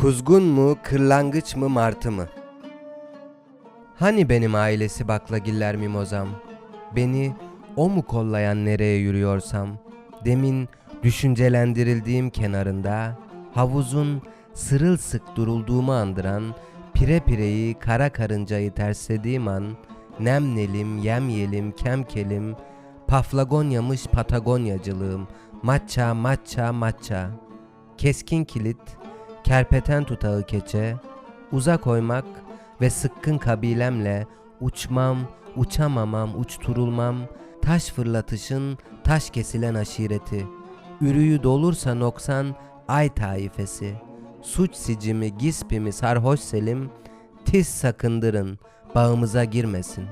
Kuzgun mu, kırlangıç mı, martı mı? Hani benim ailesi baklagiller mimozam? Beni o mu kollayan nereye yürüyorsam? Demin düşüncelendirildiğim kenarında havuzun sırılsık durulduğumu andıran pire pireyi kara karıncayı terslediğim an nemnelim, yemyelim, kemkelim, paflagonyamış patagonyacılığım, matça, matça, matça, keskin kilit, kerpeten tutağı keçe, uzak oymak ve sıkkın kabilemle uçmam, uçamamam, uçturulmam, taş fırlatışın taş kesilen aşireti, ürüyü dolursa noksan ay taifesi, suç sicimi, gispimi, sarhoş selim, tiz sakındırın, bağımıza girmesin.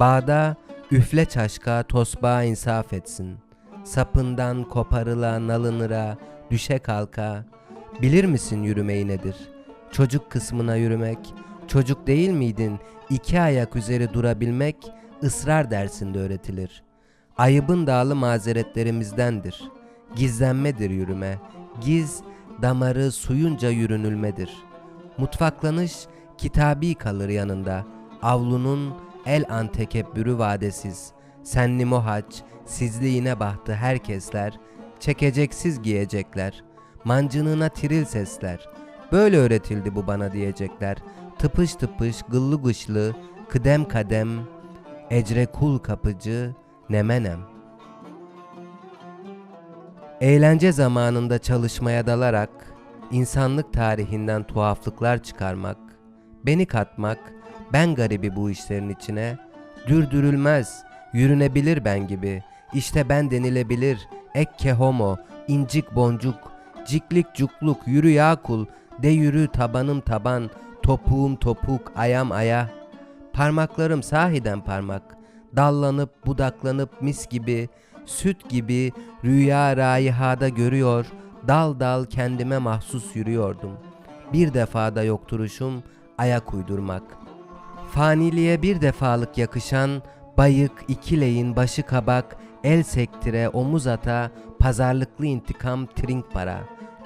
Bağda üfle çaşka tosbağa insaf etsin. Sapından koparıla nalınıra, düşe kalka. Bilir misin yürümeyi nedir? Çocuk kısmına yürümek, çocuk değil miydin? İki ayak üzeri durabilmek, ısrar dersinde öğretilir. Ayıbın dağlı mazeretlerimizdendir. Gizlenmedir yürüme. Giz, damarı suyunca yürünülmedir. Mutfaklanış, kitabi kalır yanında. Avlunun el an tekebbürü vadesiz. Senli mohaç, sizliğine bahtı herkesler. Çekeceksiz giyecekler. Mancınına tiril sesler. Böyle öğretildi bu bana diyecekler. Tıpış tıpış, gıllı gışlı, kıdem kadem, ecre kul kapıcı, nemenem. Eğlence zamanında çalışmaya dalarak insanlık tarihinden tuhaflıklar çıkarmak, beni katmak, ben garibi bu işlerin içine, dürdürülmez, yürünebilir ben gibi, işte ben denilebilir, ekke homo, incik boncuk, ciklik cukluk, yürü ya kul, de yürü tabanım taban, topuğum topuk, ayam aya. Parmaklarım sahiden parmak, dallanıp budaklanıp mis gibi, süt gibi rüya rayihada görüyor, dal dal kendime mahsus yürüyordum. Bir defada yok duruşum, ayak uydurmak. Faniliğe bir defalık yakışan, bayık, ikileyin, başı kabak, el sektire, omuz ata, pazarlıklı intikam, trink para.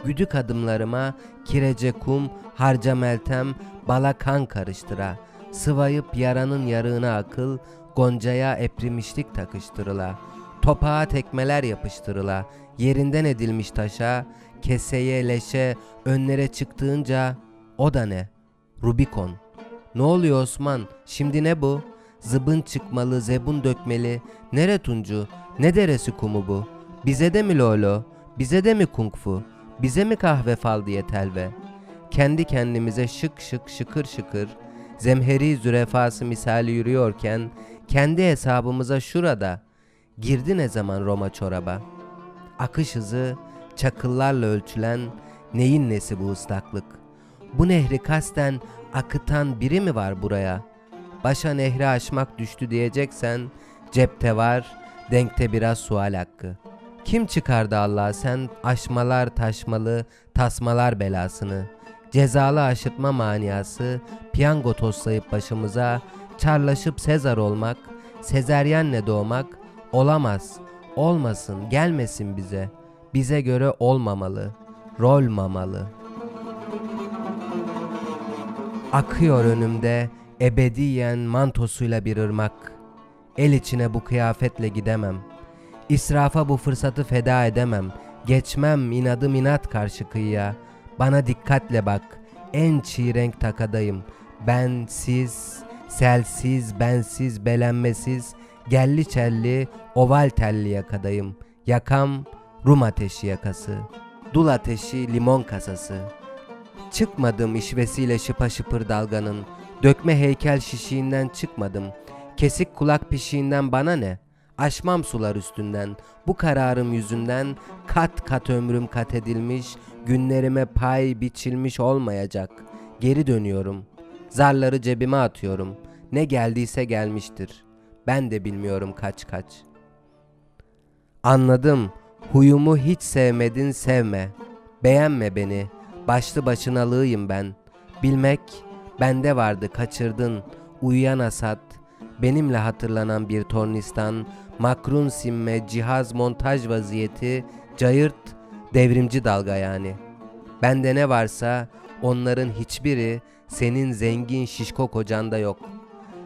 Güdük adımlarıma, kirece kum, harca meltem, bala kan karıştıra. Sıvayıp yaranın yarığına akıl, goncaya eprimişlik takıştırıla. Topağa tekmeler yapıştırıla, yerinden edilmiş taşa, keseye, leşe, önlere çıktığınca o da ne? Rubikon. Ne oluyor Osman? Şimdi ne bu? Zıbın çıkmalı, zebun dökmeli. Nere tuncu? Ne deresi kumu bu? Bize de mi lolo? Bize de mi kung fu? Bize mi kahve fal diye telve? Kendi kendimize şık şık şıkır şıkır, zemheri zürefası misali yürüyorken, kendi hesabımıza şurada, girdi ne zaman Roma çoraba? Akış hızı, çakıllarla ölçülen, neyin nesi bu ıslaklık? Bu nehri kasten akıtan biri mi var buraya? Başa nehri aşmak düştü diyeceksen, cepte var, denkte biraz sual hakkı. Kim çıkardı Allah sen aşmalar taşmalı, tasmalar belasını? Cezalı aşırtma maniası, piyango toslayıp başımıza, çarlaşıp Sezar olmak, Sezeryenle doğmak, olamaz, olmasın, gelmesin bize. Bize göre olmamalı, rol mamalı. Akıyor önümde ebediyen mantosuyla bir ırmak. El içine bu kıyafetle gidemem. İsrafa bu fırsatı feda edemem. Geçmem inadım inat karşı kıyıya. Bana dikkatle bak. En çiğ renk takadayım. Ben siz, selsiz, bensiz, belenmesiz, gelli çelli, oval telli yakadayım. Yakam Rum ateşi yakası. Dul ateşi limon kasası. Çıkmadım işvesiyle şıpa şıpır dalganın. Dökme heykel şişiğinden çıkmadım. Kesik kulak pişiğinden bana ne? Aşmam sular üstünden. Bu kararım yüzünden kat kat ömrüm kat edilmiş, günlerime pay biçilmiş olmayacak. Geri dönüyorum. Zarları cebime atıyorum. Ne geldiyse gelmiştir. Ben de bilmiyorum kaç kaç. Anladım. Huyumu hiç sevmedin sevme. Beğenme beni. Başlı başınalığıyım ben. Bilmek bende vardı kaçırdın. Uyuyan asat. Benimle hatırlanan bir tornistan. Makrun simme, cihaz montaj vaziyeti. Cayırt, devrimci dalga yani. Bende ne varsa onların hiçbiri senin zengin şişko kocanda yok.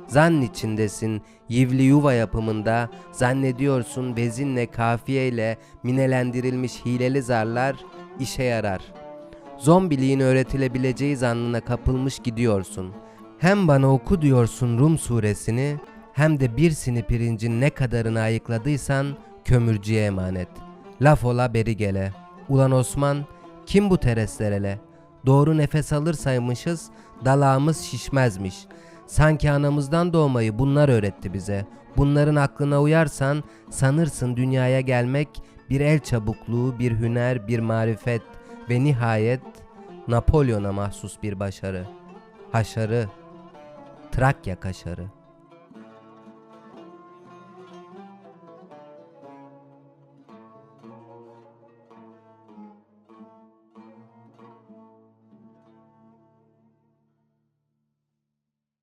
Zann içindesin, yivli yuva yapımında, zannediyorsun bezinle, kafiyeyle minelendirilmiş hileli zarlar işe yarar. Zombiliğin öğretilebileceği zannına kapılmış gidiyorsun. Hem bana oku diyorsun Rum suresini, hem de bir sini pirincin ne kadarını ayıkladıysan kömürcüye emanet. Laf ola beri gele. Ulan Osman, kim bu tereslerele? Doğru nefes alırsaymışız, dalağımız şişmezmiş. Sanki anamızdan doğmayı bunlar öğretti bize. Bunların aklına uyarsan sanırsın dünyaya gelmek bir el çabukluğu, bir hüner, bir marifet ve nihayet Napolyon'a mahsus bir başarı. Haşarı, Trakya kaşarı.